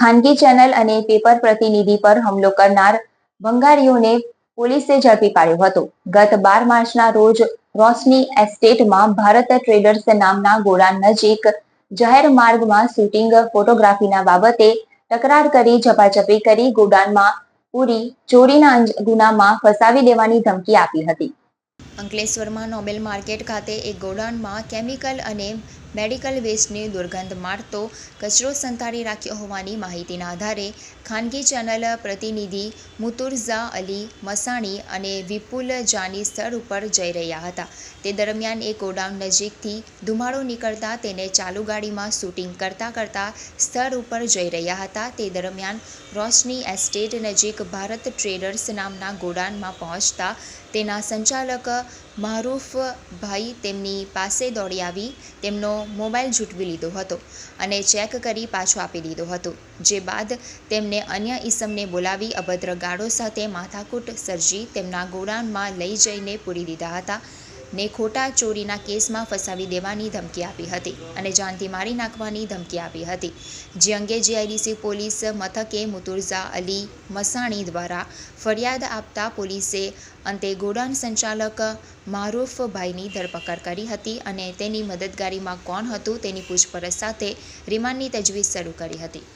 ખાનગી ચેનલ અને પેપર પ્રતિનિધિ પર હુમલો કરનાર ભંગારીઓને પોલીસે ઝડપી પાડ્યો હતો. ગત બાર માર્ચના રોજ રોશની એસ્ટેટમાં ભારત ટ્રેડર્સ નામના ગોડાઉન નજીક જાહેર માર્ગમાં શૂટિંગ ફોટોગ્રાફીના બાબતે તકરાર કરી ઝપાઝપી કરી ગોડાઉનમાં પૂરી ચોરીના ગુનામાં ફસાવી દેવાની ધમકી આપી હતી. અંકલેશ્વરમાં નોબેલ માર્કેટ ખાતે એક ગોડાઉનમાં કેમિકલ અને મેડિકલ વેસ્ટની દુર્ગંધ મારતો કચરો સંતાડી રાખ્યો હોવાની માહિતીના આધારે ખાનગી ચેનલ પ્રતિનિધિ મુતુર્ઝા અલી મસાણી અને વિપુલ જાની સ્થળ ઉપર જઈ રહ્યા હતા. તે દરમિયાન એ ગોડાઉન નજીકથી ધુમાડો નીકળતા તેને ચાલુ ગાડીમાં શૂટિંગ કરતા કરતા સ્થળ ઉપર જઈ રહ્યા હતા. તે દરમિયાન રોશની એસ્ટેટ નજીક ભારત ટ્રેડર્સ નામના ગોડાઉનમાં પહોંચતા તેના સંચાલક મારૂફભાઈ તેમની પાસે દોડી આવી. તેમનો મોબાઈલ ઝૂંટવી લીધો હતો અને ચેક કરી પાછો આપી દીધો હતો. જે બાદ તેમને અન્ય ઈસમને બોલાવી અભદ્ર ગાળો સાથે માથાકૂટ સર્જી તેમના ગોડાઉનમાં લઈ જઈને પૂરી દીધા હતા. ને ખોટા ચોરીના કેસમાં ફસાવી દેવાની ધમકી આપી હતી અને જાનથી મારી નાખવાની ધમકી આપી હતી. જે અંગે જીઆઈડીસી પોલીસ મથકે મુતુર્ઝા અલી મસાણી દ્વારા ફરિયાદ આપતા પોલીસે અંતે ગોડાઉન સંચાલક મારૂફભાઈની ધરપકડ કરી હતી અને તેની મદદગારીમાં કોણ હતું તેની પૂછપરછ સાથે રિમાન્ડની તજવીજ શરૂ કરી હતી.